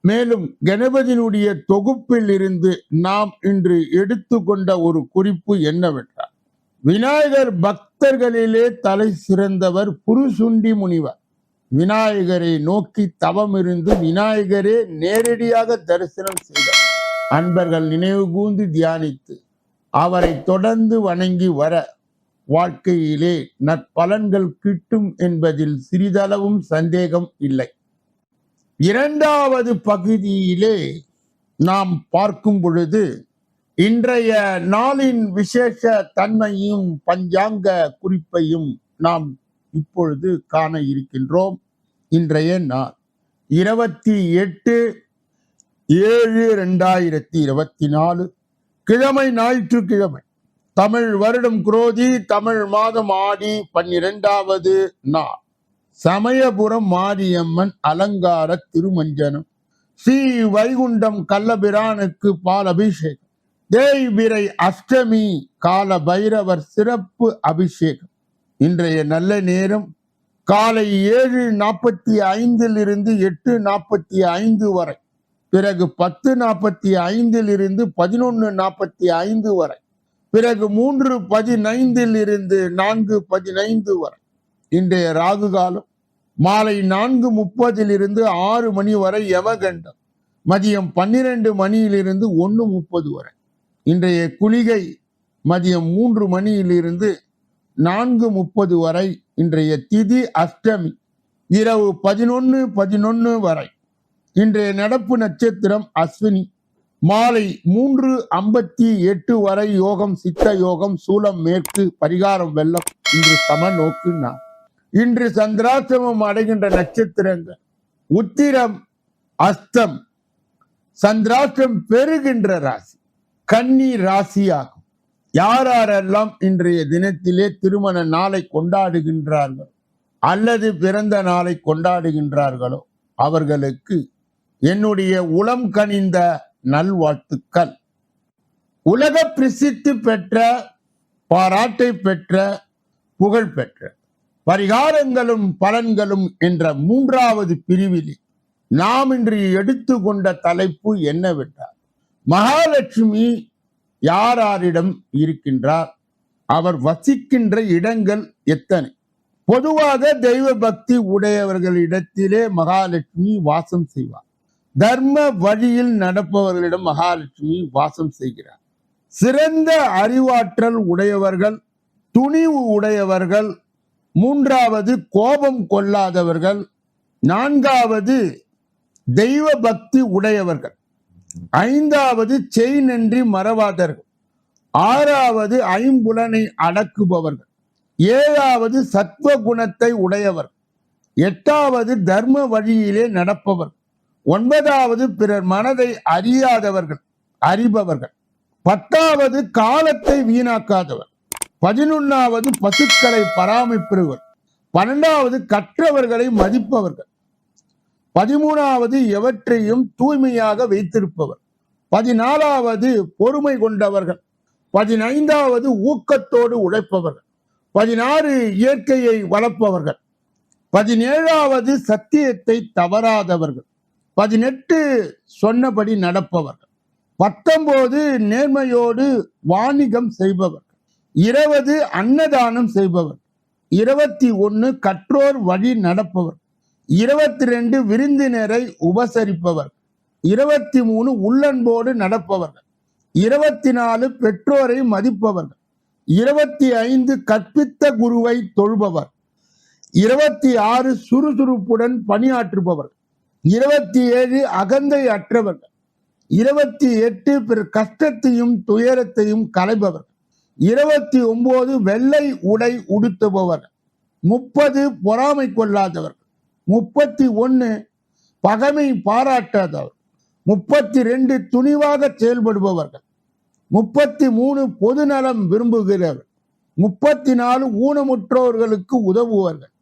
மேலும் கணபதியினுடைய தொகுப்பில் இருந்து நாம் இன்று எடுத்துக்கொண்ட ஒரு குறிப்பு என்னவென்றால் விநாயகர் பக்தர்களிலே தலை சிறந்தவர் புருசுண்டி முனிவர். விநாயகரை நோக்கி தவம் இருந்து விநாயகரே நேரடியாக தரிசனம் செய்தார். அன்பர்கள் நினைவு கூர்ந்து தியானித்து அவரை தொடர்ந்து வணங்கி வர வாழ்க்கையிலே நற்பலன்கள் கிட்டும் என்பதில் சிறிதளவும் சந்தேகம் இல்லை. இரண்டாவது பகுதியிலே நாம் பார்க்கும் பொழுது இன்றைய நாளின் விசேஷ தன்மையும் பஞ்சாங்க குறிப்பையும் நாம் இப்பொழுது காண இருக்கின்றோம். இன்றைய நாள் இருபத்தி எட்டு ஏழு ரெண்டாயிரத்தி இருபத்தி நாலு கிழமை ஞாயிற்றுக்கிழமை. தமிழ் வருடம் குரோதி தமிழ் மாதம் ஆடி பன்னிரெண்டாவது நாள். சமயபுரம் மாரியம்மன் அலங்கார திருமஞ்சனம். ஸ்ரீ வைகுண்டம் கள்ளபிரானுக்கு பால் அபிஷேகம் தேய்பிரை அஷ்டமி கால பைரவர் சிறப்பு அபிஷேகம். இன்றைய நல்ல நேரம் காலை ஏழு நாற்பத்தி ஐந்தில் இருந்து எட்டு நாற்பத்தி ஐந்து வரை. பிறகு பத்து நாற்பத்தி ஐந்தில் இருந்து பதினொன்று நாற்பத்தி ஐந்து வரை. பிறகு மூன்று பதினைந்தில் இருந்து நான்கு பதினைந்து வரை. இன்றைய ராகு காலம் மாலை நான்கு முப்பதிலிருந்து ஆறு மணி வரை யமகண்டம். மதியம் பன்னிரண்டு மணியிலிருந்து ஒன்று முப்பது வரை. இன்றைய குளிகை மதியம் மூன்று மணியிலிருந்து நான்கு முப்பது வரை. இன்றைய திதி அஷ்டமி. இரவு பதினொன்று பதினொன்று வரை. இன்றைய நடப்பு நட்சத்திரம் அஸ்வினி. மாலை மூன்று ஐம்பத்தி எட்டு வரை யோகம் சித்த யோகம் சூலம் மேற்கு பரிகாரம் வெள்ளம். இன்று சம நோக்கு நான் இன்று சந்திராசிரமம் அடைகின்ற நட்சத்திரங்கள். உத்திரம் அஸ்தம் சந்திராஷ்டிரம் பெறுகின்ற ராசி கன்னி ராசியாகும். யாரெல்லாம் இன்றைய தினத்திலே திருமண நாளை கொண்டாடுகின்றார்கள் அல்லது பிறந்த நாளை கொண்டாடுகின்றார்களோ அவர்களுக்கு என்னுடைய உளம் கனிந்த நல்வாழ்த்துக்கள். உலக பிரசித்தி பெற்ற பாராட்டை பெற்ற புகழ் பெற்ற பரிகாரங்களும் பலன்களும் என்ற மூன்றாவது பிரிவில் நாம் இன்று எடுத்துக்கொண்ட தலைப்பு என்னவென்றால் மகாலட்சுமி யாராரிடம் இருக்கின்றார்? அவர் வசிக்கின்ற இடங்கள் எத்தனை? பொதுவாக தெய்வ பக்தி உடையவர்களிடத்திலே மகாலட்சுமி வாசம் செய்வார். தர்ம வழியில் நடப்பவர்களிடம் மகாலட்சுமி வாசம் செய்கிறார். சிறந்த அறிவாற்றல் உடையவர்கள் துணிவு உடையவர்கள் மூன்றாவது கோபம் கொள்ளாதவர்கள் நான்காவது தெய்வ பக்தி உடையவர்கள் ஐந்தாவது செய் நன்றி மறவாதர்கள் ஆறாவது ஐம்புலனை அடக்குபவர்கள் ஏழாவது சத்வ குணத்தை உடையவர் எட்டாவது தர்ம வழியிலே நடப்பவர் ஒன்பதாவது பிறர் மனதை அறியாதவர்கள் அறிபவர்கள் பத்தாவது காலத்தை வீணாக்காதவர். பதினொன்னாவது பசுக்களை பராமரிப்பவர்கள். பன்னெண்டாவது கற்றவர்களை மதிப்பவர்கள். பதிமூணாவது எவற்றையும் தூய்மையாக வைத்திருப்பவர். பதினாலாவது பொறுமை கொண்டவர்கள். பதினைந்தாவது ஊக்கத்தோடு உழைப்பவர்கள். பதினாறு இயற்கையை வளர்ப்பவர்கள். பதினேழாவது சத்தியத்தை தவறாதவர்கள். பதினெட்டு சொன்னபடி நடப்பவர்கள். பத்தொன்பது நேர்மையோடு வாணிகம் செய்பவர். இருபது அன்னதானம் செய்பவர். இருபத்தி ஒன்னு கற்றோர் வழி நடப்பவர். இருபத்தி ரெண்டு விருந்தினரை உபசரிப்பவர். இருபத்தி மூணு உள்ளன்போடு நடப்பவர்கள் இருபத்தி நாலு பெற்றோரை மதிப்பவர்கள் இருபத்தி ஐந்து கற்பித்த குருவை தொழுபவர். இருபத்தி ஆறு சுறுசுறுப்புடன் பணியாற்றுபவர். இருபத்தி ஏழு அகந்தை அற்றவர்கள் இருபத்தி எட்டு பிற கஷ்டத்தையும் துயரத்தையும் களைபவர். இருபத்தி ஒன்பது வெள்ளை உடை உடுத்துபவர். முப்பது பொறாமை கொள்ளாதவர்கள் முப்பத்தி ஒன்று பகமை பாராட்டாதவர். முப்பத்தி ரெண்டு துணிவாக செயல்படுபவர்கள். முப்பத்தி மூணு பொதுநலம் விரும்புகிறவர். முப்பத்தி நாலு ஊனமுற்றோர்களுக்கு உதவுவார்கள்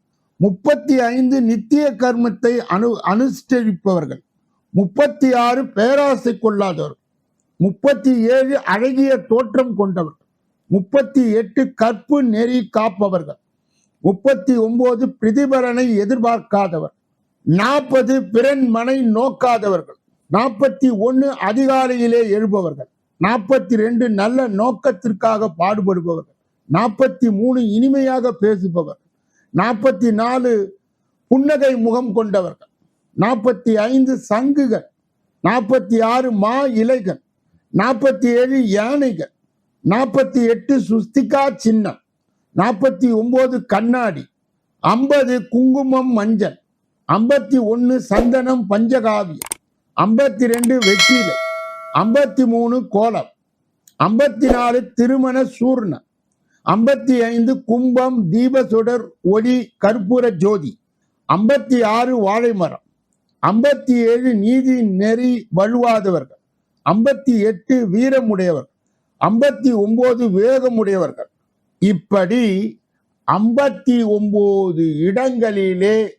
முப்பத்தி ஐந்து நித்திய கர்மத்தை அனு அனுஷ்டரிப்பவர்கள் முப்பத்தி ஆறு பேராசை கொள்ளாதவர். முப்பத்தி ஏழு அழகிய தோற்றம் கொண்டவர்கள் முப்பத்தி எட்டு கற்பு நெறி காப்பவர்கள். முப்பத்தி ஒன்பது பிரதிபலனை எதிர்பார்க்காதவர். நாற்பது பிறன் மனை நோக்காதவர்கள். நாற்பத்தி ஒன்னு அதிகாலையிலே எழுபவர்கள். நாற்பத்தி ரெண்டு நல்ல நோக்கத்திற்காக பாடுபடுபவர்கள். நாற்பத்தி மூணு இனிமையாக பேசுபவர். நாற்பத்தி நாலு புன்னகை முகம் கொண்டவர்கள். நாற்பத்தி ஐந்து சங்குகள். நாற்பத்தி ஆறு மா இலைகள். நாற்பத்தி ஏழு யானைகள். நாற்பத்தி எட்டு சுஸ்திகா சின்னம் நாற்பத்தி ஒன்பது கண்ணாடி ஐம்பது குங்குமம் மஞ்சள் ஐம்பத்தி ஒன்று சந்தனம் பஞ்சகாவியம் ஐம்பத்தி ரெண்டு வெற்றிலை ஐம்பத்தி மூணு கோலம் ஐம்பத்தி நாலு திருமண சூர்ணம் ஐம்பத்தி ஐந்து கும்பம் தீபசுடர் ஒளி கற்பூர ஜோதி ஐம்பத்தி ஆறு வாழை மரம் ஐம்பத்தி ஏழு நீதி நெறி வழுவாதவர்கள் ஐம்பத்தி எட்டு வீரமுடையவர்கள் ஐம்பத்தி ஒன்பது வேகமுடையவர்கள் இப்படி ஐம்பத்தி ஒன்பது இடங்களிலே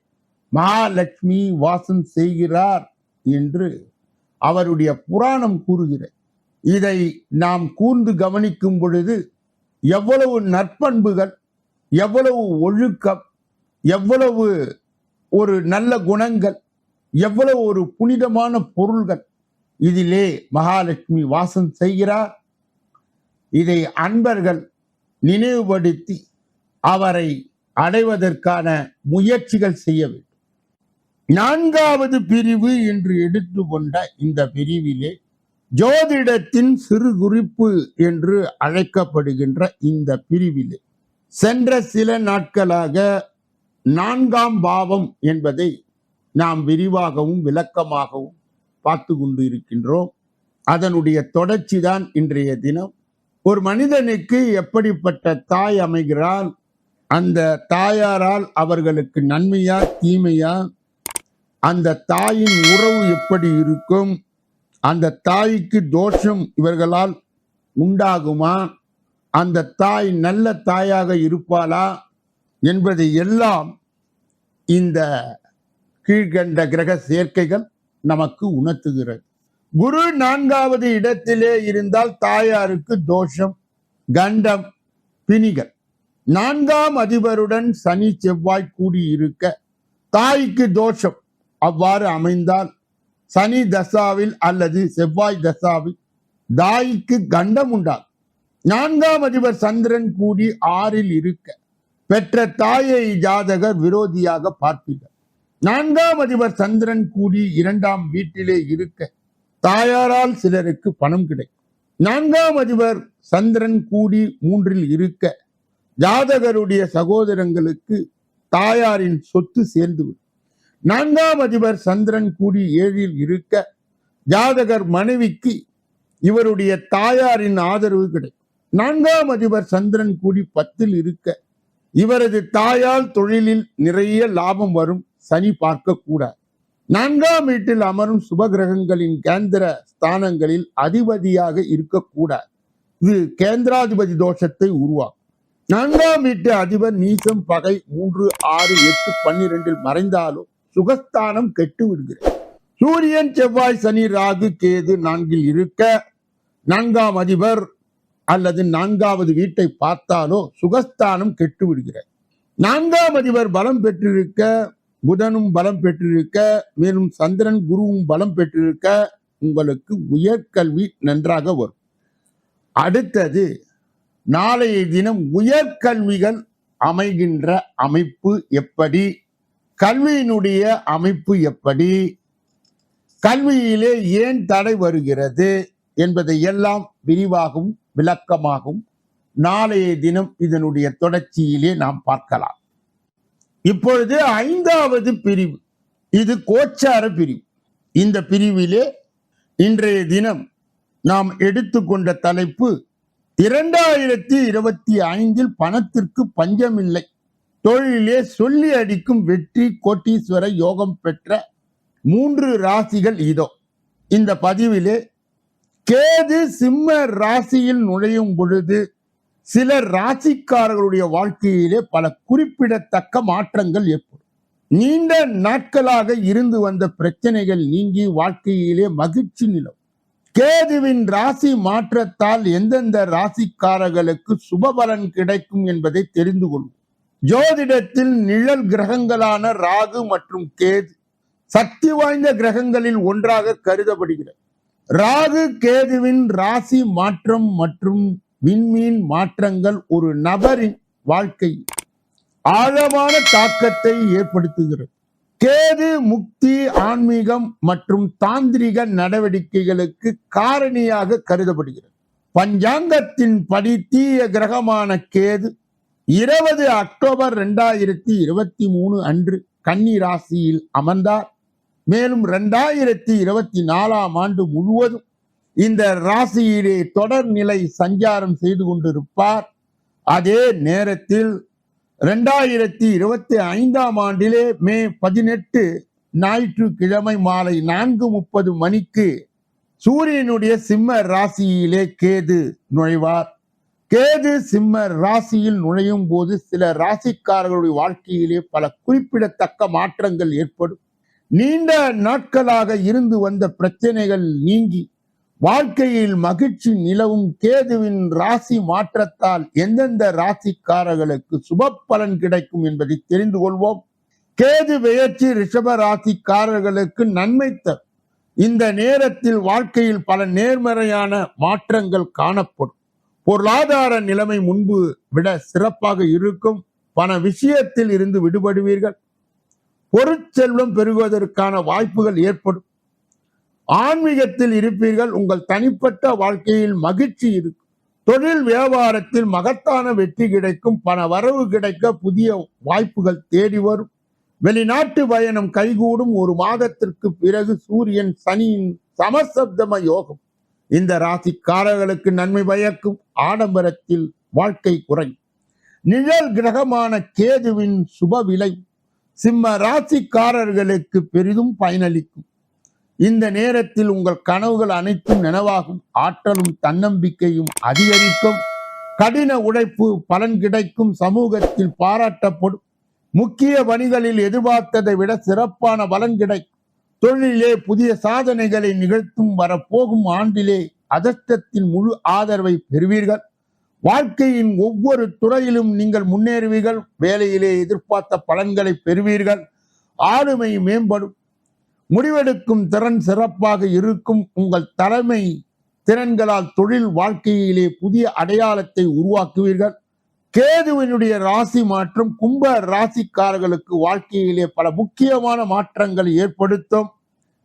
மகாலட்சுமி வாசம் செய்கிறார் என்று அவருடைய புராணம் கூறுகிறது. இதை நாம் கூர்ந்து கவனிக்கும் பொழுது எவ்வளவு நற்பண்புகள் எவ்வளவு ஒழுக்கம் எவ்வளவு ஒரு நல்ல குணங்கள் எவ்வளவு ஒரு புனிதமான பொருள்கள் இதிலே மகாலட்சுமி வாசம் செய்கிறார். இதை அன்பர்கள் நினைவுபடுத்தி அவரை அடைவதற்கான முயற்சிகள் செய்ய வேண்டும். நான்காவது பிரிவு என்று எடுத்துக்கொண்ட இந்த பிரிவிலே ஜோதிடத்தின் சிறு குறிப்பு என்று அழைக்கப்படுகின்ற இந்த பிரிவிலே சென்ற சில நாட்களாக நான்காம் பாவம் என்பதை நாம் விரிவாகவும் விளக்கமாகவும் பார்த்து கொண்டு இருக்கின்றோம் அதனுடைய தொடர்ச்சி தான் இன்றைய தினம். ஒரு மனிதனுக்கு எப்படிப்பட்ட தாய் அமைகிறாள் அந்த தாயாரால் அவர்களுக்கு நன்மையா தீமையா? அந்த தாயின் உறவு எப்படி இருக்கும்? அந்த தாய்க்கு தோஷம் இவர்களால் உண்டாகுமா? அந்த தாய் நல்ல தாயாக இருப்பாளா? என்பதை எல்லாம் இந்த கீழ்கண்ட கிரக சேர்க்கைகள் நமக்கு உணர்த்துகிறது. குரு நான்காவது இடத்திலே இருந்தால் தாயாருக்கு தோஷம் கண்டம் பிணிகள். நான்காம் அதிபருடன் சனி செவ்வாய் கூடியிருக்க தாய்க்கு தோஷம் அவ்வாறு அமைந்தால் சனி தசாவில் அல்லது செவ்வாய் தசாவில் தாய்க்கு கண்டம் உண்டாகும். நான்காம் அதிபர் சந்திரன் கூடி ஆறில் இருக்க பெற்ற தாயை ஜாதகர் விரோதியாக பார்ப்பீர்கள். நான்காம் அதிபர் சந்திரன் கூடி இரண்டாம் வீட்டிலே இருக்க தாயாரால் சிலருக்கு பணம் கிடைக்கும். நான்காம் அதிபர் சந்திரன் கூடி மூன்றில் இருக்க ஜாதகருடைய சகோதரங்களுக்கு தாயாரின் சொத்து சேர்ந்துவிடும். நான்காம் அதிபர் சந்திரன் கூடி ஏழில் இருக்க ஜாதகர் மனைவிக்கு இவருடைய தாயாரின் ஆதரவு கிடைக்கும். நான்காம் அதிபர் சந்திரன் கூடி பத்தில் இருக்க இவரது தாயால் தொழிலில் நிறைய லாபம் வரும். சனி பார்க்க கூடாது நான்காம் வீட்டில் அமரும் சுபகிரகங்களின் கேந்திர ஸ்தானங்களில் அதிபதியாக இருக்கக்கூடாது. இது கேந்திராதிபதி தோஷத்தை உருவாக்கும். நான்காம் வீட்டு அதிபர் நீசம் பகை மூன்று ஆறு எட்டு பன்னிரெண்டில் மறைந்தாலும் சுகஸ்தானம் கெட்டு விடுகிறது. சூரியன் செவ்வாய் சனி ராகு கேது நான்கில் இருக்க நான்காம் அதிபர் அல்லது நான்காவது வீட்டை பார்த்தாலோ சுகஸ்தானம் கெட்டு விடுகிறது. நான்காம் அதிபர் பலம் பெற்றிருக்க புதனும் பலம் பெற்றிருக்க மேலும் சந்திரன் குருவும் பலம் பெற்றிருக்க உங்களுக்கு உயர்கல்வி நன்றாக வரும். அடுத்தது நாளைய தினம் உயர்கல்விகள் அமைகின்ற அமைப்பு எப்படி? கல்வியினுடைய அமைப்பு எப்படி? கல்வியிலே ஏன் தடை வருகிறது என்பதை எல்லாம் விரிவாகவும் விளக்கமாகவும் நாளைய தினம் இதனுடைய தொடர்ச்சியிலே நாம் பார்க்கலாம். இப்பொழுது ஐந்தாவது பிரிவு. இது கோச்சார பிரிவு. இந்த பிரிவிலே இன்றைய தினம் நாம் எடுத்துக்கொண்ட தலைப்பு இரண்டாயிரத்தி இருபத்தி ஐந்தில் பணத்திற்கு பஞ்சமில்லை. தொழிலே சொல்லி அடிக்கும் வெற்றி கோட்டீஸ்வர யோகம் பெற்ற மூன்று ராசிகள் இதோ. இந்த பதிவிலே கேது சிம்ம ராசியில் நுழையும் பொழுது சில ராசிக்காரர்களுடைய வாழ்க்கையிலே பல குறிப்பிடத்தக்க மாற்றங்கள் ஏற்படும். நீண்ட நாட்களாக இருந்து வந்த பிரச்சனைகள் நீங்கி வாழ்க்கையிலே மகிழ்ச்சி நிலவும். கேதுவின் ராசி மாற்றத்தால் எந்தெந்த ராசிக்காரர்களுக்கு சுபபலன் கிடைக்கும் என்பதை தெரிந்து கொள்வோம். ஜோதிடத்தில் நிழல் கிரகங்களான ராகு மற்றும் கேது சக்தி வாய்ந்த கிரகங்களில் ஒன்றாக கருதப்படுகிறது. ராகு கேதுவின் ராசி மாற்றம் மற்றும் விண்மீன் மாற்றங்கள் ஒரு நபரின் வாழ்க்கை ஆழமான தாக்கத்தை ஏற்படுத்துகிறது. கேது முக்தி ஆன்மீகம் மற்றும் தாந்திரிக நடவடிக்கைகளுக்கு காரணியாக கருதப்படுகிறது. பஞ்சாங்கத்தின் படி தீய கிரகமான கேது இருபது அக்டோபர் ரெண்டாயிரத்தி இருபத்தி மூணு அன்று கன்னி ராசியில் அமர்ந்தார். மேலும் ரெண்டாயிரத்தி இருபத்தி நாலாம் ஆண்டு முழுவதும் இந்த ராசியிலே தொடர் நிலை சஞ்சாரம் செய்து கொண்டிருப்பார். அதே நேரத்தில் ரெண்டாயிரத்தி இருபத்தி ஐந்தாம் ஆண்டிலே மே பதினெட்டு ஞாயிற்றுக்கிழமை மாலை நான்கு முப்பது மணிக்கு சூரியனுடைய சிம்ம ராசியிலே கேது நுழைவார். கேது சிம்ம ராசியில் நுழையும் போது சில ராசிக்காரர்களுடைய வாழ்க்கையிலே பல குறிப்பிடத்தக்க மாற்றங்கள் ஏற்படும். நீண்ட நாட்களாக இருந்து வந்த பிரச்சனைகள் நீங்கி வாழ்க்கையில் மகிழ்ச்சி நிலவும் கேதுவின் ராசி மாற்றத்தால் எந்தெந்த ராசிக்காரர்களுக்கு சுப பலன் கிடைக்கும் என்பதை தெரிந்து கொள்வோம். கேது பெயர்ச்சி ரிஷப ராசிக்காரர்களுக்கு நன்மை தரும் இந்த நேரத்தில் வாழ்க்கையில் பல நேர்மறையான மாற்றங்கள் காணப்படும். பொருளாதார நிலைமை முன்பு விட சிறப்பாக இருக்கும். பண விஷயத்தில் இருந்து விடுபடுவீர்கள். பொருட்செல்வம் பெருகுவதற்கான வாய்ப்புகள் ஏற்படும். ஆன்மீகத்தில் இருப்பீர்கள். உங்கள் தனிப்பட்ட வாழ்க்கையில் மகிழ்ச்சி இருக்கும். தொழில் வியாபாரத்தில் மகத்தான வெற்றி கிடைக்கும். பண வரவு கிடைக்க புதிய வாய்ப்புகள் தேடி வரும். வெளிநாட்டு பயணம் கைகூடும். ஒரு மாதத்திற்கு பிறகு சூரியன் சனியின் சமசப்தம யோகம். இந்த ராசிக்காரர்களுக்கு நன்மை பயக்கும். ஆடம்பரத்தில் வாழ்க்கை குறையும். நிழல் கிரகமான கேதுவின் சுப விலை. சிம்ம ராசிக்காரர்களுக்கு பெரிதும் பயனளிக்கும். இந்த நேரத்தில் உங்கள் கனவுகள் அனைத்தும் நினைவாகும். ஆற்றலும் தன்னம்பிக்கையும் அதிகரிக்கும். கடின உழைப்பு பலன் கிடைக்கும். சமூகத்தில் பாராட்டப்படும். முக்கிய பணிகளில் எதிர்பார்த்ததை விட சிறப்பான பலன் கிடைக்கும் தொழிலே புதிய சாதனைகளை நிகழ்த்தும் வரப்போகும் ஆண்டிலே அதிர்ஷ்டத்தின் முழு ஆதரவை பெறுவீர்கள். வாழ்க்கையின் ஒவ்வொரு துறையிலும் நீங்கள் முன்னேறுவீர்கள். வேலையிலே எதிர்பார்த்த பலன்களை பெறுவீர்கள். ஆளுமை மேம்படும். முடிவெடுக்கும் திறன் சிறப்பாக இருக்கும் உங்கள் தலைமை திறன்களால் தொழில் வாழ்க்கையிலே புதிய அடையாளத்தை உருவாக்குவீர்கள். கேதுவினுடைய ராசி மாற்றம் கும்ப ராசிக்காரர்களுக்கு வாழ்க்கையிலே பல முக்கியமான மாற்றங்களை ஏற்படுத்தும்.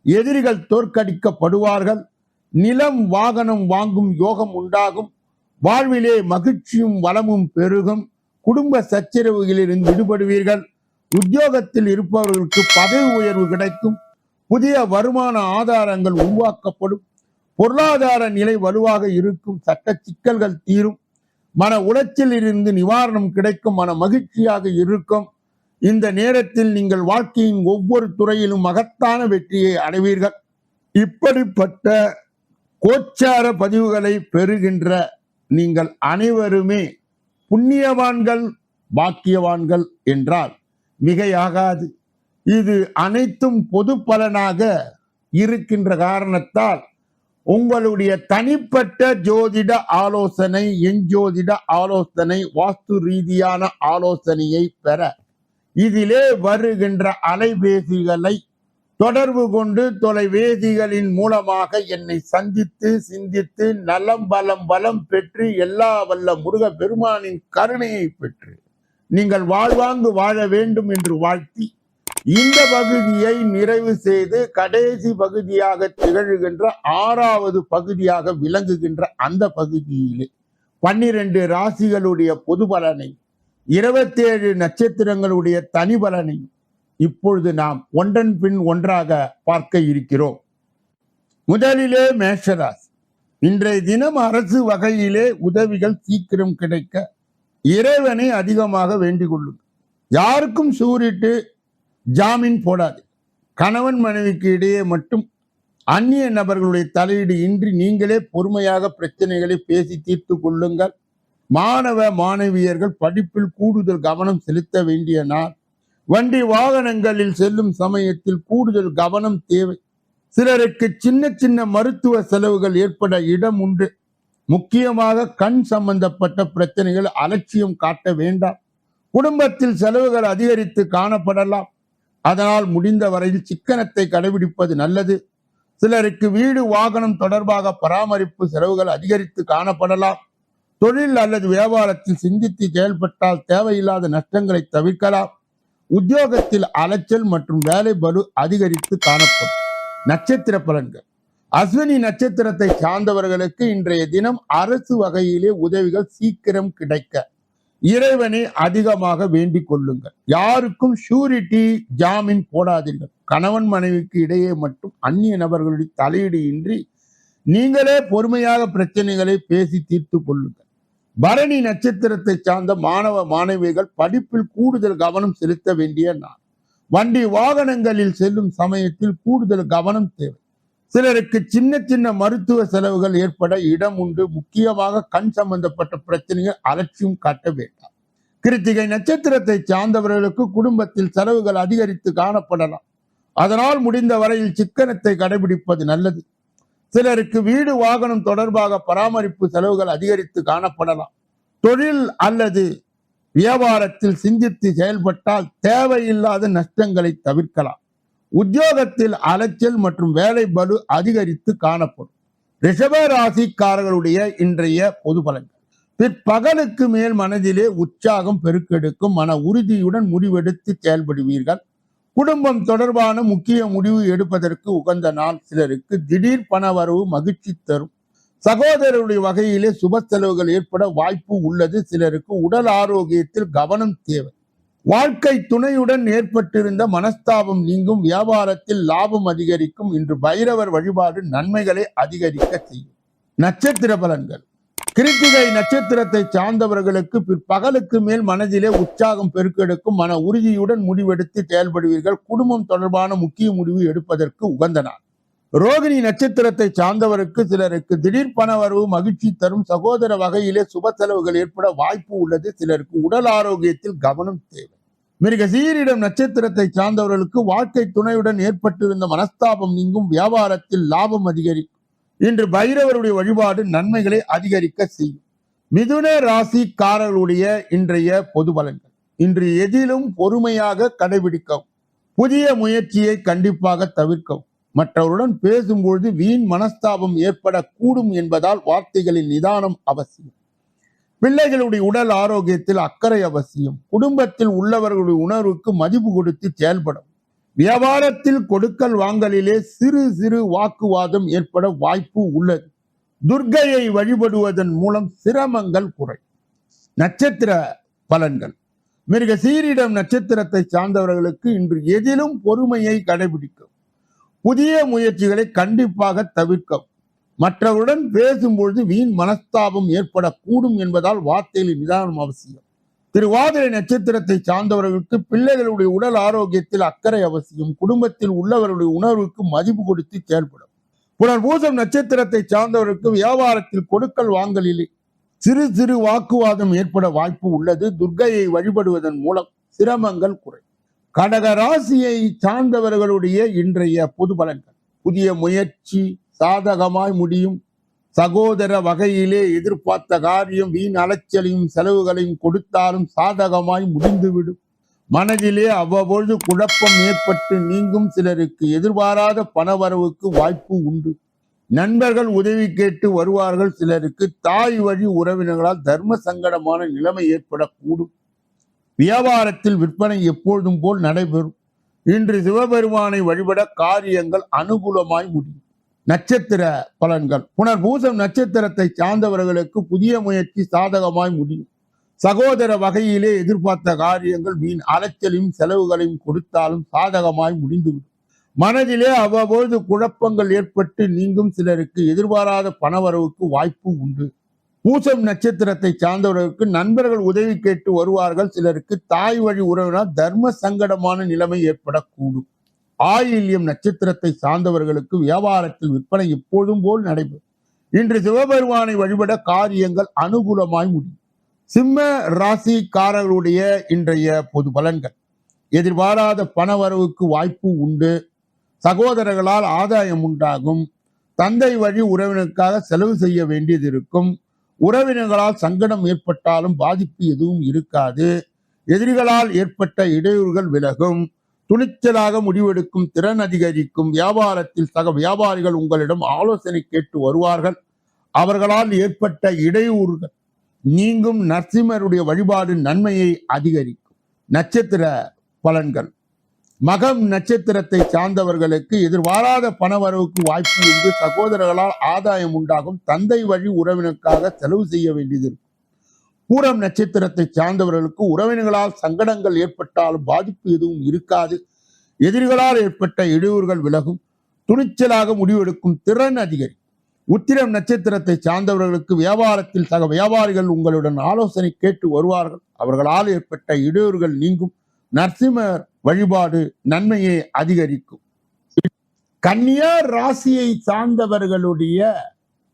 எதிரிகள் தோற்கடிக்கப்படுவார்கள். நிலம் வாகனம் வாங்கும் யோகம் உண்டாகும். வாழ்விலே மகிழ்ச்சியும் வளமும் பெருகும். குடும்ப சச்சரவுகளிலிருந்து விடுபடுவீர்கள். உத்தியோகத்தில் இருப்பவர்களுக்கு பதவி உயர்வு கிடைக்கும். புதிய வருமான ஆதாரங்கள் உருவாக்கப்படும். பொருளாதார நிலை வலுவாக இருக்கும். சட்ட சிக்கல்கள் தீரும். மன உளைச்சல் இருந்து நிவாரணம் கிடைக்கும். மன மகிழ்ச்சியாக இருக்கும். இந்த நேரத்தில் நீங்கள் வாழ்க்கையின் ஒவ்வொரு துறையிலும் மகத்தான வெற்றியை அடைவீர்கள். இப்படிப்பட்ட கோச்சார பதிவுகளை பெறுகின்ற நீங்கள் அனைவருமே புண்ணியவான்கள் பாக்கியவான்கள் என்றால் மிகையாகாது. இது அனைத்தும் பொது பலனாக இருக்கின்ற காரணத்தால் உங்களுடைய தனிப்பட்ட ஜோதிட ஆலோசனை எஞ்சோதிட ஆலோசனை வாஸ்து ரீதியான ஆலோசனையை பெற இதிலே வருகின்ற அலைபேசிகளை தொடர்பு கொண்டு தொலைபேசிகளின் மூலமாக என்னை சந்தித்து சிந்தித்து நலம் பலம் பலம் பெற்று எல்லா வல்ல முருக பெருமானின் கருணையை பெற்று நீங்கள் வாழ்வாங்கு வாழ வேண்டும் என்று வாழ்த்தி இந்த பகுதியை நிறைவு செய்து கடைசி பகுதியாக திகழ்கின்ற ஆறாவது பகுதியாக விளங்குகின்ற அந்த பகுதியிலே பன்னிரண்டு ராசிகளுடைய பொது பலனை இருபத்தேழு நட்சத்திரங்களுடைய தனி பலனை இப்பொழுது நாம் ஒன்றன் பின் ஒன்றாக பார்க்க இருக்கிறோம். முதலிலே மேஷராசி. இன்றைய தினம் அரசு வகையிலே உதவிகள் சீக்கிரம் கிடைக்க இறைவனை அதிகமாக வேண்டிக் கொள்ளுங்கள் யாருக்கும் சூரிட்டு ஜாமீன் போடாது. கணவன் மனைவிக்கு இடையே மட்டும் அந்நிய நபர்களுடைய தலையீடு இன்றி நீங்களே பொறுமையாக பிரச்சனைகளை பேசி தீர்த்து கொள்ளுங்கள். மாணவ மாணவியர்கள் படிப்பில் கூடுதல் கவனம் செலுத்த வேண்டிய நாள். வண்டி வாகனங்களில் செல்லும் சமயத்தில் கூடுதல் கவனம் தேவை. சிலருக்கு சின்ன சின்ன மருத்துவ செலவுகள் ஏற்பட இடம் உண்டு. முக்கியமாக கண் சம்பந்தப்பட்ட பிரச்சனைகள் அலட்சியம் காட்ட வேண்டாம். குடும்பத்தில் செலவுகள் அதிகரித்து காணப்படலாம். அதனால் முடிந்த வரையில் சிக்கனத்தை கடைபிடிப்பது நல்லது. சிலருக்கு வீடு வாகனம் தொடர்பாக பராமரிப்பு செலவுகள் அதிகரித்து காணப்படலாம். தொழில் அல்லது வியாபாரத்தில் சிந்தித்து செயல்பட்டால் தேவையில்லாத நஷ்டங்களை தவிர்க்கலாம். உத்தியோகத்தில் அலைச்சல் மற்றும் வேலை பலு அதிகரித்து காணப்படும். நட்சத்திர பலன்கள். அஸ்வினி நட்சத்திரத்தை சார்ந்தவர்களுக்கு இன்றைய தினம் அரசு வகையிலே உதவிகள் சீக்கிரம் கிடைக்க. இறைவனை அதிகமாக வேண்டிக் கொள்ளுங்கள். யாருக்கும் ஷூரிட்டி ஜாமீன் போடாதீர்கள். கணவன் மனைவிக்கு இடையே மட்டும் அந்நிய நபர்களுடைய தலையீடு இன்றி நீங்களே பொறுமையாக பிரச்சனைகளை பேசி தீர்த்து கொள்ளுங்கள். பரணி நட்சத்திரத்தை சார்ந்த மாணவ மாணவிகள் படிப்பில் கூடுதல் கவனம் செலுத்த வேண்டிய நாள். வண்டி வாகனங்களில் செல்லும் சமயத்தில் கூடுதல் கவனம் தேவை. சிலருக்கு சின்ன சின்ன மருத்துவ செலவுகள் ஏற்பட இடம் உண்டு. முக்கியமாக கண் சம்பந்தப்பட்ட பிரச்சனைகள் அலட்சியம் காட்ட வேண்டாம். கிருத்திகை நட்சத்திரத்தை சார்ந்தவர்களுக்கு குடும்பத்தில் செலவுகள் அதிகரித்து காணப்படலாம். அதனால் முடிந்த வரையில் சிக்கனத்தை கடைபிடிப்பது நல்லது. சிலருக்கு வீடு வாகனம் தொடர்பாக பராமரிப்பு செலவுகள் அதிகரித்து காணப்படலாம். தொழில் அல்லது வியாபாரத்தில் சிந்தித்து செயல்பட்டால் தேவையில்லாத நஷ்டங்களை தவிர்க்கலாம். உத்தியோகத்தில் அலைச்சல் மற்றும் வேலை பலு அதிகரித்து காணப்படும். ரிஷப ராசிக்காரர்களுடைய இன்றைய பொது பலன்கள். பிற்பகலுக்கு மேல் மனதிலே உற்சாகம் பெருக்கெடுக்கும் மன உறுதியுடன் முடிவெடுத்து செயல்படுவீர்கள். குடும்பம் தொடர்பான முக்கிய முடிவு எடுப்பதற்கு உகந்த நாள் சிலருக்கு திடீர் பண வரவு மகிழ்ச்சி தரும். சகோதரருடைய வகையிலே சுப செலவுகள் ஏற்பட வாய்ப்பு உள்ளது. சிலருக்கு உடல் ஆரோக்கியத்தில் கவனம் தேவை. வாழ்க்கை துணையுடன் ஏற்பட்டிருந்த மனஸ்தாபம் நீங்கும் வியாபாரத்தில் லாபம் அதிகரிக்கும் இன்று பைரவர் வழிபாடு நன்மைகளை அதிகரிக்க செய்யும். நட்சத்திர பலன்கள். கிருத்திகை நட்சத்திரத்தை சார்ந்தவர்களுக்கு பிற்பகலுக்கு மேல் மனதிலே உற்சாகம் பெருக்கெடுக்கும் மன உறுதியுடன் முடிவெடுத்து செயல்படுவீர்கள். குடும்பம் தொடர்பான முக்கிய முடிவு எடுப்பதற்கு உகந்த நாள் ரோகிணி நட்சத்திரத்தை சார்ந்தவருக்கு சிலருக்கு திடீர் பண வரவு மகிழ்ச்சி தரும் சகோதர வகையிலே சுப செலவுகள் ஏற்பட வாய்ப்பு உள்ளது. சிலருக்கு உடல் ஆரோக்கியத்தில் கவனம் தேவை. மிருக சீரிடம் நட்சத்திரத்தை சார்ந்தவர்களுக்கு வாழ்க்கை துணையுடன் ஏற்பட்டிருந்த மனஸ்தாபம் நீங்கும் வியாபாரத்தில் லாபம் அதிகரிக்கும். இன்று பைரவருடைய வழிபாடு நன்மைகளை அதிகரிக்க செய்யும். மிதுன ராசிக்காரர்களுடைய இன்றைய பொது பலன்கள். இன்று எதிலும் பொறுமையாக கடைபிடிக்கவும் புதிய முயற்சியை கண்டிப்பாக தவிர்க்கவும். மற்றவருடன் பேசும்பொழுது வீண் மனஸ்தாபம் ஏற்படக்கூடும் என்பதால் வார்த்தைகளின் நிதானம் அவசியம். பிள்ளைகளுடைய உடல் ஆரோக்கியத்தில் அக்கறை அவசியம். குடும்பத்தில் உள்ளவர்களுடைய உணர்வுக்கு மதிப்பு கொடுத்து செயல்படும் வியாபாரத்தில் கொடுக்கல் வாங்கலிலே சிறு சிறு வாக்குவாதம் ஏற்பட வாய்ப்பு உள்ளது. துர்க்கையை வழிபடுவதன் மூலம் சிரமங்கள் குறை. நட்சத்திர பலன்கள். மிருக சீரிடம் நட்சத்திரத்தை சார்ந்தவர்களுக்கு இன்று எதிலும் பொறுமையை கடைபிடிக்கும் புதிய முயற்சிகளை கண்டிப்பாக தவிர்க்கும் மற்றவருடன் பேசும்பொழுது வீண் மனஸ்தாபம் ஏற்படக்கூடும் என்பதால் வார்த்தைகளின் நிதானம் அவசியம். திருவாதிரை நட்சத்திரத்தை சார்ந்தவர்களுக்கு பிள்ளைகளுடைய உடல் ஆரோக்கியத்தில் அக்கறை அவசியம். குடும்பத்தில் உள்ளவர்களுடைய உணர்வுக்கு மதிப்பு கொடுத்து செயல்படும். புனர்பூசம் நட்சத்திரத்தை சார்ந்தவர்களுக்கு வியாபாரத்தில் கொடுக்கல் வாங்கலிலே சிறு சிறு வாக்குவாதம் ஏற்பட வாய்ப்பு உள்ளது. துர்கையை வழிபடுவதன் மூலம் சிரமங்கள் குறை கடக ராசியை சார்ந்தவர்களுடைய இன்றைய பொது பலன்கள். புதிய முயற்சி சாதகமாய் முடியும். சகோதர வகையிலே எதிர்பார்த்த காரியம் வீண் அலைச்சலையும் செலவுகளையும் கொடுத்தாலும் சாதகமாய் முடிந்துவிடும். மனதிலே அவ்வப்பொழுது குழப்பம் ஏற்பட்டு நீங்கும் சிலருக்கு எதிர்பாராத பணவரவுக்கு வாய்ப்பு உண்டு. நண்பர்கள் உதவி கேட்டு வருவார்கள். சிலருக்கு தாய் வழி உறவினர்களால் தர்ம சங்கடமான நிலைமை ஏற்படக்கூடும். வியாபாரத்தில் விற்பனை எப்பொழுதும் போல் நடைபெறும். இன்று சிவபெருமானை வழிபட காரியங்கள் அனுகூலமாய் முடியும். நட்சத்திர பலன்கள். புனர்பூசம் நட்சத்திரத்தை சார்ந்தவர்களுக்கு புதிய முயற்சி சாதகமாய் முடியும். சகோதர வகையிலே எதிர்பார்த்த காரியங்கள் வீண் அலைச்சலையும் செலவுகளையும் கொடுத்தாலும் சாதகமாய் முடிந்துவிடும். மனதிலே அவ்வப்பொழுது குழப்பங்கள் ஏற்பட்டு நீங்கும் சிலருக்கு எதிர்பாராத பணவரவுக்கு வாய்ப்பு உண்டு. பூசம் நட்சத்திரத்தை சார்ந்தவர்களுக்கு நண்பர்கள் உதவி கேட்டு வருவார்கள். சிலருக்கு தாய் வழி உறவினால் தர்ம சங்கடமான நிலைமை ஏற்படக்கூடும். ஆயில்யம் நட்சத்திரத்தை சார்ந்தவர்களுக்கு வியாபாரத்தில் விற்பனை எப்போதும் போல் நடைபெறும். இன்று சிவபெருமானை வழிபட காரியங்கள் அனுகூலமாய் முடியும். சிம்ம ராசிக்காரர்களுடைய இன்றைய பொது பலன்கள். எதிர்பாராத பணவரவுக்கு வாய்ப்பு உண்டு. சகோதரர்களால் ஆதாயம் உண்டாகும். தந்தை வழி உறவினருக்காக செலவு செய்ய வேண்டியது இருக்கும். உறவினர்களால் சங்கடம் ஏற்பட்டாலும் பாதிப்பு எதுவும் இருக்காது. எதிரிகளால் ஏற்பட்ட இடையூறுகள் விலகும். துணிச்சலாக முடிவெடுக்கும் திறன் அதிகரிக்கும். வியாபாரத்தில் சக வியாபாரிகள் உங்களிடம் ஆலோசனை கேட்டு வருவார்கள். அவர்களால் ஏற்பட்ட இடையூறுகள் நீங்கும். நரசிம்மருடைய வழிபாடு நன்மையை அதிகரிக்கும். நட்சத்திர பலன்கள். மகம் நட்சத்திரத்தை சார்ந்தவர்களுக்கு எதிர்பாராத பணவரவுக்கு வாய்ப்பு உண்டு. சகோதரர்களால் ஆதாயம் உண்டாகும். தந்தை வழி உறவினருக்காக செலவு செய்ய வேண்டியது இருக்கும். பூரம் நட்சத்திரத்தை சார்ந்தவர்களுக்கு உறவினர்களால் சங்கடங்கள் ஏற்பட்டாலும் பாதிப்பு எதுவும் இருக்காது. எதிரிகளால் ஏற்பட்ட இடையூறுகள் விலகும். துணிச்சலாக முடிவெடுக்கும் திறன் அதிகரி உத்திரம் நட்சத்திரத்தை சார்ந்தவர்களுக்கு வியாபாரத்தில் சக வியாபாரிகள் உங்களுடன் ஆலோசனை கேட்டு வருவார்கள். அவர்களால் ஏற்பட்ட இடையூறுகள் நீங்கும். நரசிம்மர் வழிபாடு நன்மையை அதிகரிக்கும். கன்னியா ராசியை சார்ந்தவர்களுடைய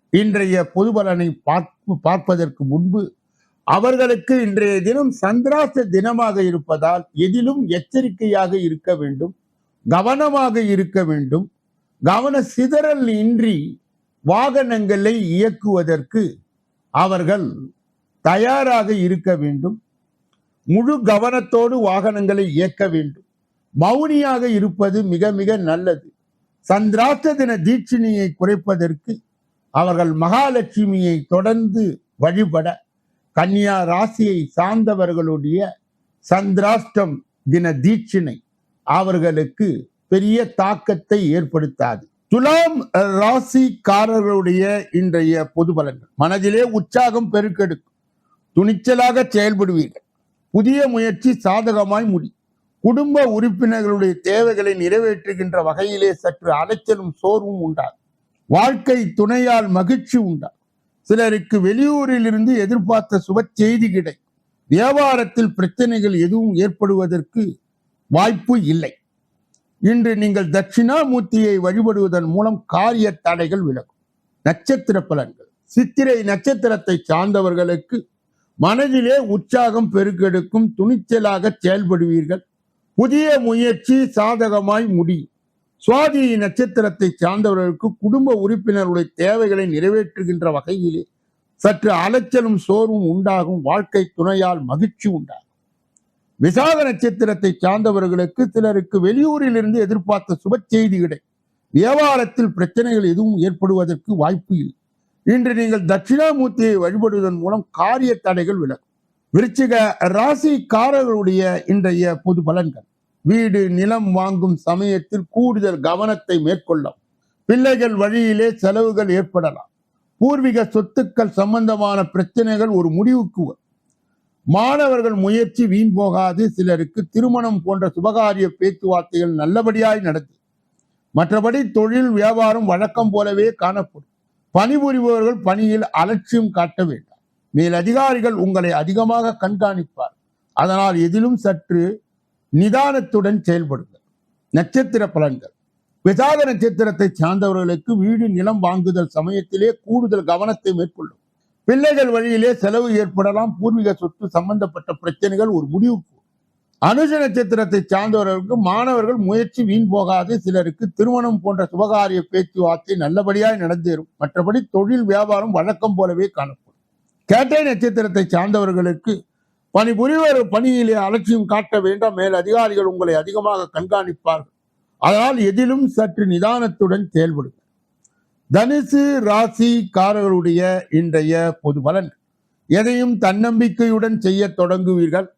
இன்றைய பொது பலனை பார்ப்பதற்கு முன்பு அவர்களுக்கு இன்றைய தினம் சந்திராச தினமாக இருப்பதால் எதிலும் எச்சரிக்கையாக இருக்க வேண்டும் கவனமாக இருக்க வேண்டும். கவன சிதறல் இன்றி வாகனங்களை இயக்குவதற்கு அவர்கள் தயாராக இருக்க வேண்டும். முழு கவனத்தோடு வாகனங்களை இயக்க வேண்டும். மௌனியாக இருப்பது மிக மிக நல்லது. சந்திராஷ்ட தின தீட்சிணியை குறைப்பதற்கு அவர்கள் மகாலட்சுமியை தொடர்ந்து வழிபட கன்னியா ராசியை சார்ந்தவர்களுடைய சந்திராஷ்டம் தின தீட்சிணை அவர்களுக்கு பெரிய தாக்கத்தை ஏற்படுத்தாது. துலாம் ராசிக்காரர்களுடைய இன்றைய பொது பலன்கள். மனதிலே உற்சாகம் பெருக்கெடுக்கும். துணிச்சலாக செயல்படுவீர்கள். புதிய முயற்சி சாதகமாய் முடி. குடும்ப உறுப்பினர்களுடைய தேவைகளை நிறைவேற்றுகின்ற வகையிலே சற்று அலைச்சலும் சோர்வும் உண்டாகும். வாழ்க்கை துணையால் மகிழ்ச்சி உண்டாகும். சிலருக்கு வெளியூரில் இருந்து எதிர்பார்த்த சுப செய்தி கிடைக்கும். வியாபாரத்தில் பிரச்சனைகள் எதுவும் ஏற்படுவதற்கு வாய்ப்பு இல்லை. இன்று நீங்கள் தட்சிணாமூர்த்தியை வழிபடுவதன் மூலம் காரிய தடைகள் விலகும். நட்சத்திர பலன்கள். சித்திரை நட்சத்திரத்தை சார்ந்தவர்களுக்கு மனதிலே உற்சாகம் பெருக்கெடுக்கும் துணிச்சலாக செயல்படுவீர்கள். புதிய முயற்சி சாதகமாய் முடி. சுவாதி நட்சத்திரத்தை சார்ந்தவர்களுக்கு குடும்ப உறுப்பினருடைய தேவைகளை நிறைவேற்றுகின்ற வகையிலே சற்று அலைச்சலும் சோர்வும் உண்டாகும் வாழ்க்கை துணையால் மகிழ்ச்சி உண்டாகும். விசாக நட்சத்திரத்தை சார்ந்தவர்களுக்கு சிலருக்கு வெளியூரில் இருந்து எதிர்பார்த்த சுப செய்தி கிடை வியாபாரத்தில் பிரச்சனைகள் எதுவும் ஏற்படுவதற்கு வாய்ப்பு இல்லை. இன்று நீங்கள் தட்சிணாமூர்த்தியை வழிபடுவதன் மூலம் காரிய தடைகள் விலகும். விருச்சிக ராசிக்காரர்களுடைய இன்றைய பொது பலன்கள். வீடு நிலம் வாங்கும் சமயத்தில் கூடுதல் கவனத்தை மேற்கொள்ளும் பிள்ளைகள் வழியிலே செலவுகள் ஏற்படலாம். பூர்வீக சொத்துக்கள் சம்பந்தமான பிரச்சனைகள் ஒரு முடிவுக்கு வரும். மாணவர்கள் முயற்சி வீண் போகாது. சிலருக்கு திருமணம் போன்ற சுபகாரிய பேச்சுவார்த்தைகள் நல்லபடியாய் நடத்தி மற்றபடி தொழில் வியாபாரம் வழக்கம் போலவே காணப்படும். பணிபுரிபவர்கள் பணியில் அலட்சியம் காட்ட வேண்டாம். மேல் அதிகாரிகள் உங்களை அதிகமாக கண்காணிப்பார். அதனால் எதிலும் சற்று நிதானத்துடன் செயல்படுங்கள். நட்சத்திர பலன்கள். விசாக நட்சத்திரத்தை சார்ந்தவர்களுக்கு வீடு நிலம் வாங்குதல் சமயத்திலே கூடுதல் கவனத்தை மேற்கொள்ளும். பிள்ளைகள் வழியிலே செலவு ஏற்படலாம். பூர்வீக சொத்து சம்பந்தப்பட்ட பிரச்சனைகள் ஒரு முடிவுக்கு அனுஜ நட்சத்திரத்தை சார்ந்தவர்களுக்கு மாணவர்கள் முயற்சி வீண் போகாது. சிலருக்கு திருமணம் போன்ற சுபகாரிய பேச்சுவார்த்தை நல்லபடியாய் நடந்தேறும். மற்றபடி தொழில் வியாபாரம் வழக்கம் போலவே காணப்படும். கேட்டை நட்சத்திரத்தை சார்ந்தவர்களுக்கு பணிபுரிவர் பணியிலே அலட்சியம் காட்ட வேண்டாம். மேல் அதிகாரிகள் உங்களை அதிகமாக கண்காணிப்பார்கள். அதனால் எதிலும் சற்று நிதானத்துடன் செயல்படுங்கள். தனுசு ராசிக்காரர்களுடைய இன்றைய பொது பலன். எதையும் தன்னம்பிக்கையுடன் செய்ய தொடங்குவீர்கள்.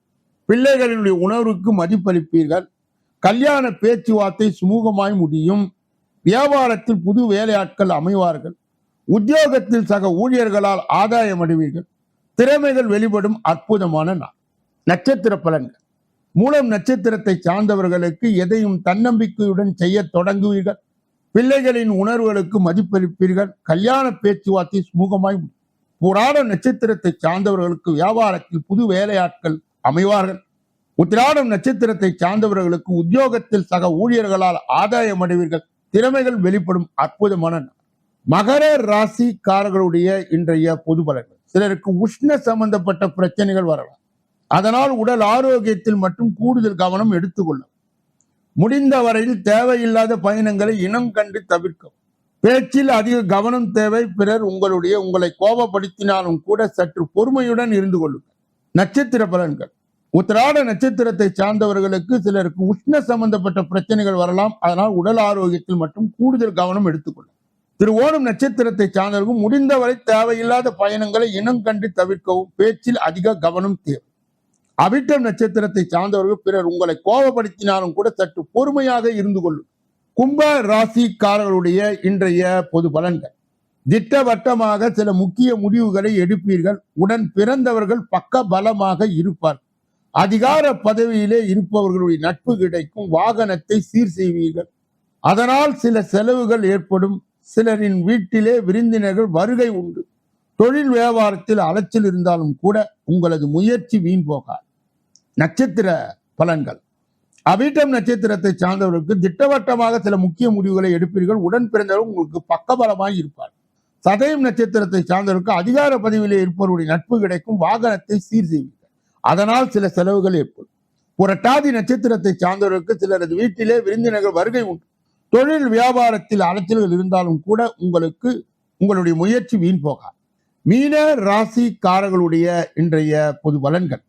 பிள்ளைகளினுடைய உணர்வுக்கு மதிப்பளிப்பீர்கள். கல்யாண பேச்சுவார்த்தை சுமூகமாய் முடியும். வியாபாரத்தில் புது வேலையாட்கள் அமைவார்கள். உத்தியோகத்தில் சக ஊழியர்களால் ஆதாயம் அடைவீர்கள். திறமைகள் வெளிப்படும் அற்புதமான நாள். நட்சத்திர பலன்கள். மூலம் நட்சத்திரத்தை சார்ந்தவர்களுக்கு எதையும் தன்னம்பிக்கையுடன் செய்ய தொடங்குவீர்கள். பிள்ளைகளின் உணர்வுகளுக்கு மதிப்பளிப்பீர்கள். கல்யாண பேச்சுவார்த்தை சுமூகமாய் முடியும். புராண நட்சத்திரத்தை சார்ந்தவர்களுக்கு வியாபாரத்தில் புது வேலையாட்கள் அமைவார்கள். உத்திராடம் நட்சத்திரத்தை சார்ந்தவர்களுக்கு உத்தியோகத்தில் சக ஊழியர்களால் ஆதாயம் அடைவீர்கள். திறமைகள் வெளிப்படும் அற்புதமான மகர ராசிக்காரர்களுடைய இன்றைய பொது பலன்கள். சிலருக்கு உஷ்ண சம்பந்தப்பட்ட பிரச்சனைகள் வரலாம். அதனால் உடல் ஆரோக்கியத்தில் மட்டும் கூடுதல் கவனம் எடுத்துக்கொள்ளும் முடிந்த வரையில் தேவையில்லாத பயணங்களை இனம் கண்டு தவிர்க்கும் பேச்சில் அதிக கவனம் தேவை. பிறர் உங்களுடைய உங்களை கோபப்படுத்தினாலும் கூட சற்று பொறுமையுடன் இருந்து கொள்ளுங்கள். நட்சத்திர பலன்கள். உத்திராட நட்சத்திரத்தை சார்ந்தவர்களுக்கு சிலருக்கு உஷ்ண சம்பந்தப்பட்ட பிரச்சனைகள் வரலாம். அதனால் உடல் ஆரோக்கியத்தில் மட்டும் கூடுதல் கவனம் எடுத்துக்கொள்ளும். திரு ஓணம் நட்சத்திரத்தை சார்ந்தவர்கள் முடிந்தவரை தேவையில்லாத பயணங்களை இனம் கண்டு தவிர்க்கவும் பேச்சில் அதிக கவனம் தேவை. அவிட்டம் நட்சத்திரத்தை சார்ந்தவர்கள் பிறர் உங்களை கோபப்படுத்தினாலும் கூட சற்று பொறுமையாக இருந்து கொள்ளும். கும்ப ராசிக்காரர்களுடைய இன்றைய பொது பலன்கள். திட்டவட்டமாக சில முக்கிய முடிவுகளை எடுப்பீர்கள். உடன் பிறந்தவர்கள் பக்க பலமாக இருப்பார். அதிகார பதவியிலே இருப்பவர்களுடைய நட்பு கிடைக்கும். வாகனத்தை சீர் செய்வீர்கள். அதனால் சில செலவுகள் ஏற்படும். சிலரின் வீட்டிலே விருந்தினர்கள் வருகை உண்டு. தொழில் வியாபாரத்தில் அலைச்சல் இருந்தாலும் கூட உங்களது முயற்சி வீண் போகாது. நட்சத்திர பலன்கள். அவிட்டம் நட்சத்திரத்தை சார்ந்தவர்களுக்கு திட்டவட்டமாக சில முக்கிய முடிவுகளை எடுப்பீர்கள். உடன் பிறந்தவர்கள் உங்களுக்கு பக்கபலமாய் இருப்பார். சதயம் நட்சத்திரத்தை சார்ந்தவருக்கு அதிகார பதவியிலே இருப்பவருடைய நட்பு கிடைக்கும் வாகனத்தை சீர் செய்வீர்கள். அதனால் சில செலவுகள் ஏற்படும். புரட்டாதி நட்சத்திரத்தை சார்ந்தவருக்கு சிலரது வீட்டிலே விருந்தினர்கள் வருகை உண்டு. தொழில் வியாபாரத்தில் அலைச்சல்கள் இருந்தாலும் கூட உங்களுக்கு உங்களுடைய முயற்சி வீண் போகாது. மீன ராசிக்காரர்களுடைய இன்றைய பொது பலன்கள்.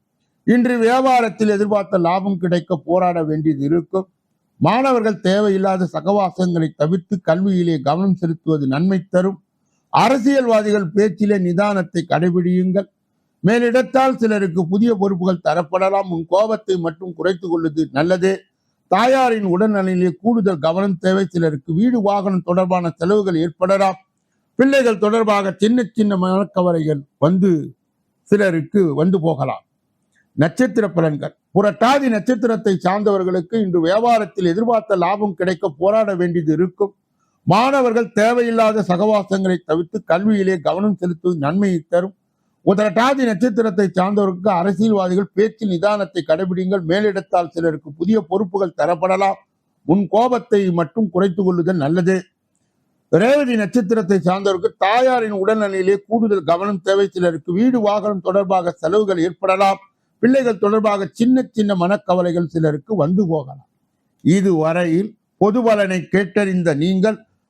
இன்று வியாபாரத்தில் எதிர்பார்த்த லாபம் கிடைக்க போராட வேண்டியது இருக்கும். மாணவர்கள் தேவையில்லாத சகவாசங்களை தவிர்த்து கல்வியிலே கவனம் செலுத்துவது நன்மை தரும். அரசியல்வாதிகள் பேச்சிலே நிதானத்தை கடைபிடியுங்கள். மேலிடத்தால் சிலருக்கு புதிய பொறுப்புகள் தரப்படலாம். உன் கோபத்தை மட்டும் குறைத்து கொள்வது நல்லதே. தாயாரின் உடல்நலையிலே கூடுதல் கவனம் தேவை. சிலருக்கு வீடு வாகனம் தொடர்பான செலவுகள் ஏற்படலாம். பிள்ளைகள் தொடர்பாக சின்ன சின்ன மனக்கவலைகள் வந்து சிலருக்கு வந்து போகலாம். நட்சத்திர பலன்கள். புரட்டாதி நட்சத்திரத்தை சார்ந்தவர்களுக்கு இன்று வியாபாரத்தில் எதிர்பார்த்த லாபம் கிடைக்க போராட வேண்டியது இருக்கும். மாணவர்கள் தேவையில்லாத சகவாசங்களை தவிர்த்து கல்வியிலே கவனம் செலுத்துவது நன்மையை தரும். உதரட்டாதி நட்சத்திரத்தை சார்ந்தவர்களுக்கு அரசியல்வாதிகள் பேச்சு நிதானத்தை கடைபிடிங்கள். மேலிடத்தால் சிலருக்கு புதிய பொறுப்புகள் தரப்படலாம். உன் கோபத்தை மட்டும் குறைத்து கொள்ளுதல் நல்லது. ரேவதி நட்சத்திரத்தை சார்ந்தவருக்கு தாயாரின் உடல்நிலையிலே கூடுதல் கவனம் தேவை. சிலருக்கு வீடு வாகனம் தொடர்பாக செலவுகள் ஏற்படலாம். பிள்ளைகள் தொடர்பாக சின்ன சின்ன மனக்கவலைகள் சிலருக்கு வந்து போகலாம். இதுவரையில் பொது பலனை கேட்டறிந்த நீங்கள்